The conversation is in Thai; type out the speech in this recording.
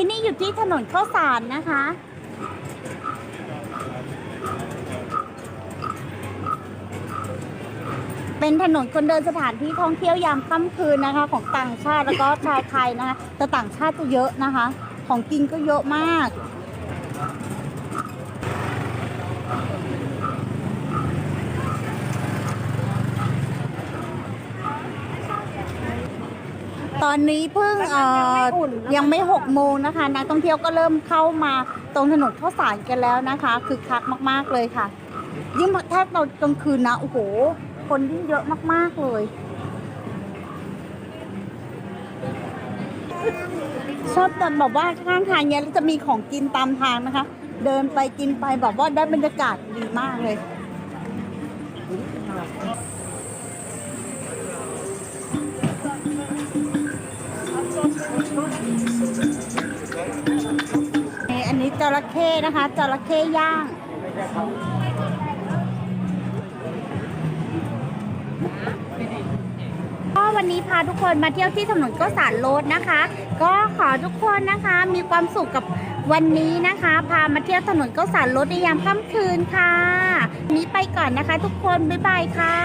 ที่นี่อยู่ที่ถนนข้าวสารนะคะ เป็นถนนคนเดินสถานที่ท่องเที่ยวยามค่ำคืนนะคะ ของต่างชาติแล้วก็ชาวไทยนะคะ แต่ต่างชาติจะเยอะนะคะ ของกินก็เยอะมาก ตอนนี้เพิ่งเอ่อยังไม่หกโมงนะคะ นักท่องเที่ยวก็เริ่มเข้ามาตรงถนนข้าวสารกันแล้วนะคะคือคักมาก ๆเลยค่ะ ยิ่งถ้าตอนกลางคืนนะโอ้โห คนยิ่งเยอะมากๆเลย ชอบแต่แบบว่าข้างทางเนี้ยจะมีของกินตามทางนะคะ เดินไปกินไปแบบว่าได้บรรยากาศดีมากเลย นี้จระเข้นะคะจระเข้ย่างก็วันนี้พาทุกคนมาเที่ยวที่ถนนก็สารโลดนะคะ ก็ขอทุกคนนะคะมีความสุขกับวันนี้นะคะ พามาเที่ยวถนนก็สารโลดในยามค่ำคืนค่ะ นี้ไปก่อนนะคะทุกคน บ๊ายบายค่ะ